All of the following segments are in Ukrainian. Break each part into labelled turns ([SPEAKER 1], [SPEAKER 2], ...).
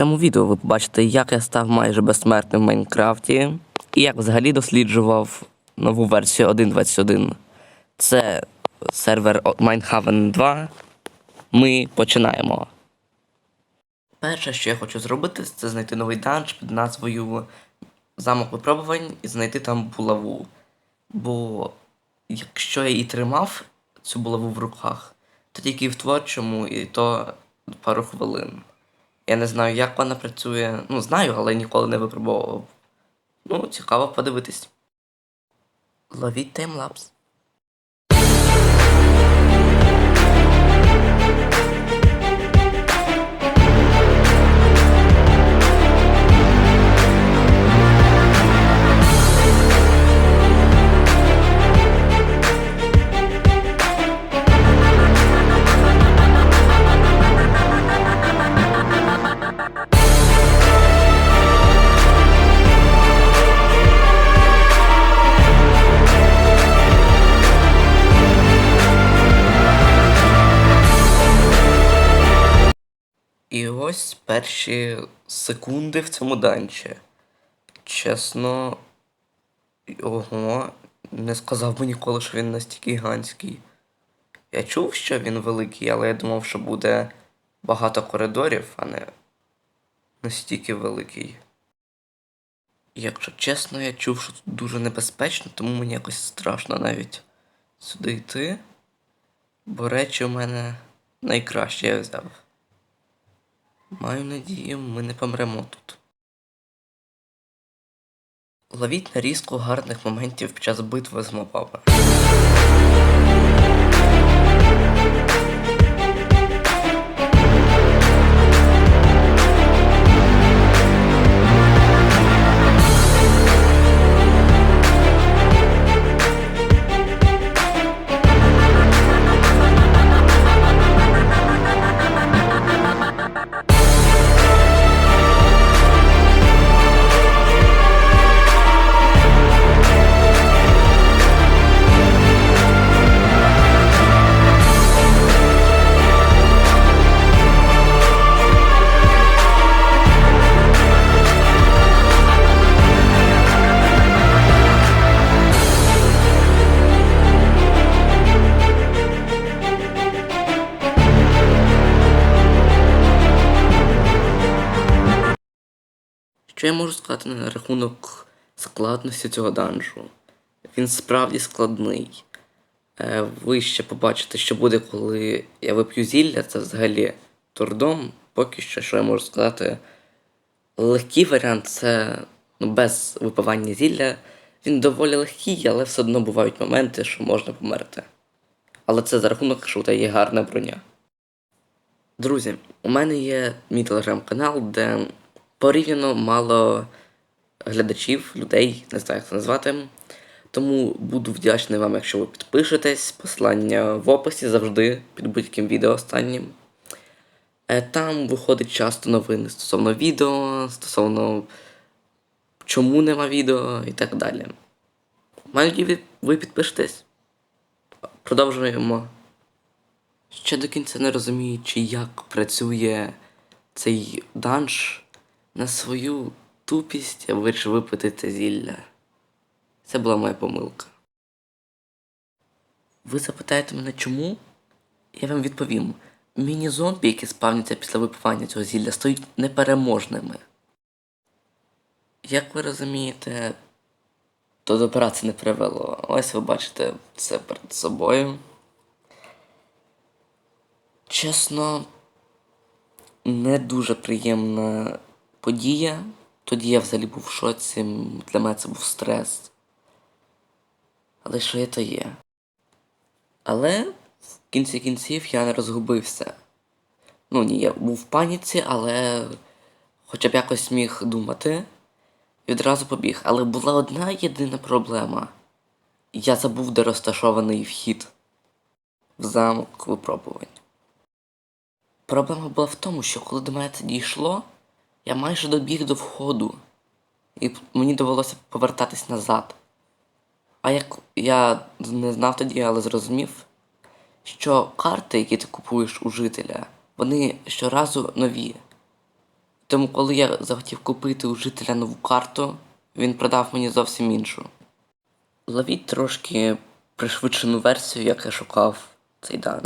[SPEAKER 1] цьому відео ви побачите, як я став майже безсмертним в Майнкрафті і як взагалі досліджував нову версію 1.21. Це сервер Minehaven 2. Ми починаємо. Перше, що я хочу зробити, це знайти новий данж під назвою Замок випробувань і знайти там булаву. Бо якщо я її тримав, цю булаву в руках, то тільки в творчому, і то пару хвилин. Я не знаю, як вона працює. Ну, знаю, але ніколи не випробовував. Ну, цікаво подивитись. Ловіть таймлапс. І ось перші секунди в цьому данчі. Чесно. Ого, не сказав би ніколи, що він настільки гігантський. Я чув, що він великий, але я думав, що буде багато коридорів, а не настільки великий. Якщо чесно, я чув, що тут дуже небезпечно, тому мені якось страшно навіть сюди йти. Бо речі у мене найкраще я взяв. Маю надію, ми не помремо тут. Ловіть нарізку гарних моментів під час битви з мобами. Що я можу сказати на рахунок складності цього данжу? Він справді складний. Е, Ви ще побачите, що буде, коли я вип'ю зілля, це взагалі турдом. Поки що, що я можу сказати. Легкий варіант це ну, без випивання зілля. Він доволі легкий, але все одно бувають моменти, що можна померти. Але це за рахунок, що у тебе є гарна броня. Друзі, у мене є мій телеграм-канал, де порівняно мало глядачів, людей, не знаю, як це назвати. Тому буду вдячний вам, якщо ви підпишетесь. Посилання в описі завжди під будь-яким відео останнім. Е, Там виходить часто новини стосовно відео, стосовно чому нема відео і так далі. Маю ви- підпишетесь. Продовжуємо. Ще до кінця не розуміючи, як працює цей данж, на свою тупість я вирішив випити це зілля. Це була моя помилка. Ви запитаєте мене чому? Я вам відповім. Міні-зомбі, які спавняться після випивання цього зілля, стають непереможними. Як ви розумієте, то до праці не привело. Ось ви бачите це перед собою. Чесно, не дуже приємна подія. Тоді я взагалі був в шоці. Для мене це був стрес. Але що є, то є. Але в кінці кінців я не розгубився. Ну ні, я був в паніці, але хоча б якось міг думати. І відразу побіг. Але була одна єдина проблема. Я забув, де розташований вхід в замок випробувань. Проблема була в тому, що коли до мене це дійшло, я майже добіг до входу, і мені довелося повертатись назад. А як я не знав тоді, але зрозумів, що карти, які ти купуєш у жителя, вони щоразу нові. Тому, коли я захотів купити у жителя нову карту, він продав мені зовсім іншу. Ловіть трошки пришвидшену версію, як я шукав цей дан.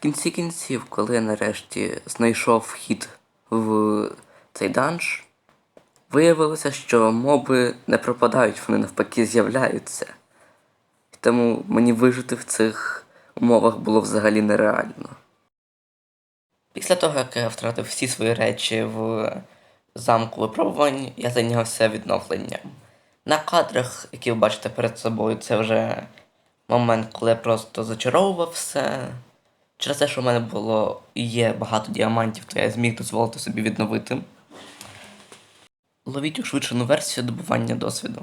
[SPEAKER 1] Кінці кінців, коли я нарешті знайшов вхід в цей данж, виявилося, що моби не пропадають, вони навпаки з'являються. Тому мені вижити в цих умовах було взагалі нереально. Після того, як я втратив всі свої речі в замку випробувань, я зайнявся відновленням. На кадрах, які ви бачите перед собою, це вже момент, коли я просто зачаровував все. Через те, що в мене було і є багато діамантів, то я зміг дозволити собі відновити. Ловіть у швидшену версію добування досвіду.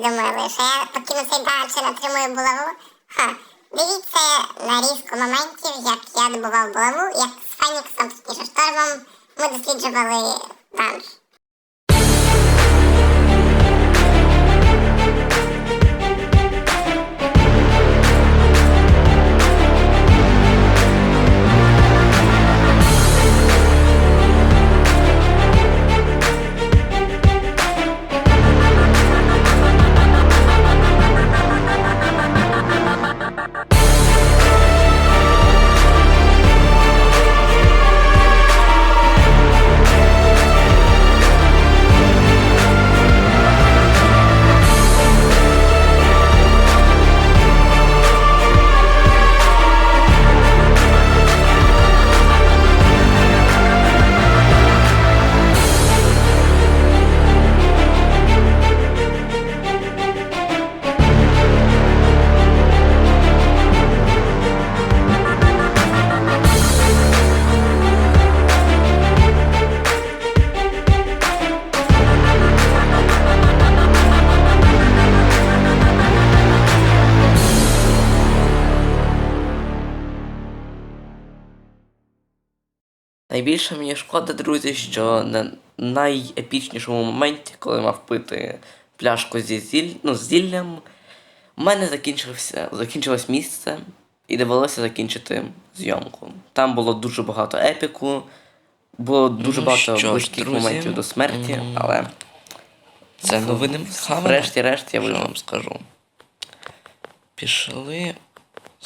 [SPEAKER 2] Думали, що я покину цей данж отримую булаву? Ха, дивіться нарізку моментів, як я добував булаву, як з Феніксом, точніше штормом, ми досліджували данж.
[SPEAKER 1] Найбільше мені шкода, друзі, що на найепічнішому моменті, коли мав пити пляшку зі зіль... ну, з зіллям, у мене закінчився... закінчилось місце і довелося закінчити зйомку. Там було дуже багато епіку, було дуже
[SPEAKER 3] Ну
[SPEAKER 1] багато
[SPEAKER 3] що
[SPEAKER 1] близьких
[SPEAKER 3] друзі,
[SPEAKER 1] моментів до смерті,
[SPEAKER 3] м,
[SPEAKER 1] але
[SPEAKER 3] Це новини
[SPEAKER 1] врешті-решт я
[SPEAKER 3] вам скажу? Пішли.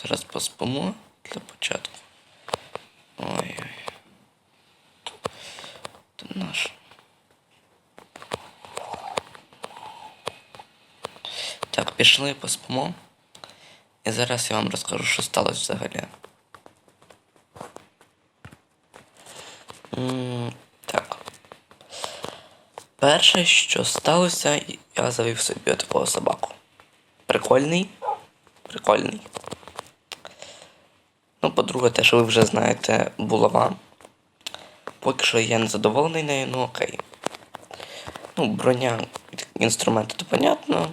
[SPEAKER 3] Зараз поспимо для початку. Ой-ой. Наш. Так, пішли, поспимо. І зараз я вам розкажу, що сталося взагалі. Так. Перше, що сталося, я завів собі такого собаку. Прикольний. Прикольний. Ну, по-друге, те, що ви вже знаєте, булава. Поки що я не задоволений нею, ну окей. Ну, броня, інструменти, то понятно.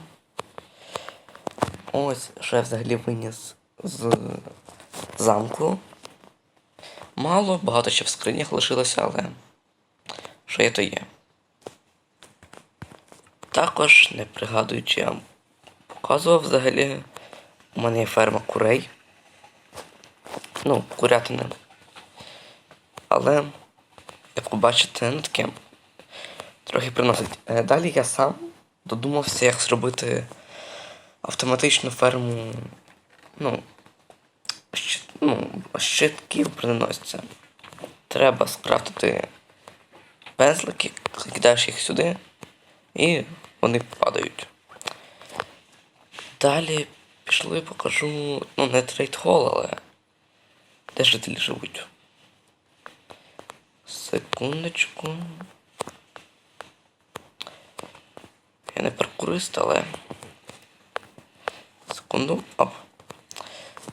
[SPEAKER 3] Ось, що я взагалі виніс з замку. Мало, багато ще в скринях лишилося, але що є, то є. Також, не пригадую, чи я показував взагалі. У мене є ферма курей. Ну, курятина. Але, як ви бачите, ну. Трохи приносить. Е, Далі я сам
[SPEAKER 1] додумався, як зробити автоматичну ферму. Ну, щит, ну, щитків броненосця. Треба скрафтити пензлики, кидаєш їх сюди, і вони падають. Далі пішли, покажу, ну, не трейдхол, але де жителі живуть. Секундочку. Я не паркурист, але. Секунду. Оп.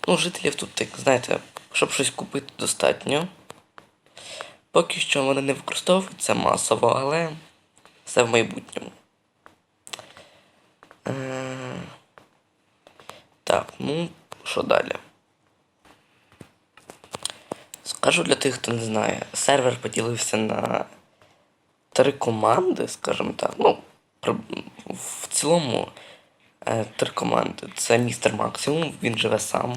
[SPEAKER 1] Ну, жителів тут, так, знаєте, щоб щось купити достатньо. Поки що вони не використовуються масово, але все в майбутньому. Е, Так, ну, що далі? Скажу для тих, хто не знає, сервер поділився на три команди, скажімо так. Ну, в цілому е, три команди. Це містер Максимум, він живе сам.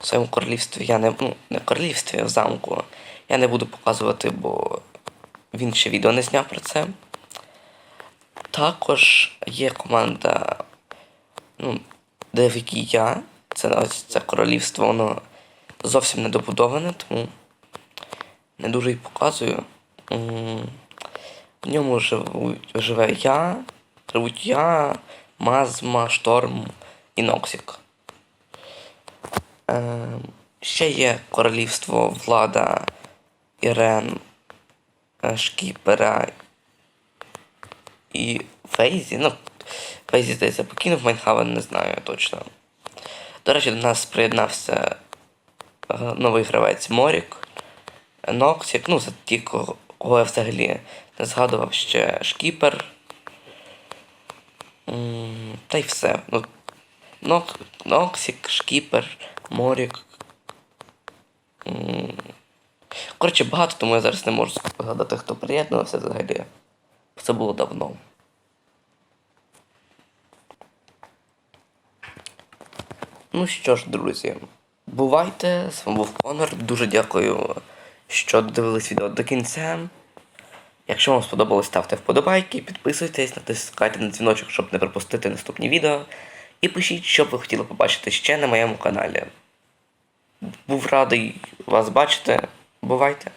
[SPEAKER 1] В своєму королівстві я не. Ну, не королівстві, а в замку. Я не буду показувати, бо він ще відео не зняв про це. Також є команда, ну, де в якій я. Це ось це королівство, воно зовсім не добудоване, тому не дуже й показую. В ньому живуть, живе я, живуть я, Мазма, Шторм і Ноксік. Е, ще є королівство Влада, Ірен, е, Шкіпера і Фейзі. Ну, Фейзі, здається, покинув Майнхавен, не знаю точно. До речі, до нас приєднався новий гравець Морік, Ноксік, ну, це ті, кого я взагалі не згадував ще Шкіпер. Та й все. Ну, Нок, Ноксік, Шкіпер, Морік. Коротше, багато, тому я зараз не можу згадати, хто приєднувався взагалі. Це було давно. Ну що ж, друзі, бувайте, з вами був Конор. Дуже дякую, що додивились відео до кінця. Якщо вам сподобалось, ставте вподобайки, підписуйтесь, натискайте на дзвіночок, щоб не пропустити наступні відео. І пишіть, що б ви хотіли побачити ще на моєму каналі. Був радий вас бачити. Бувайте!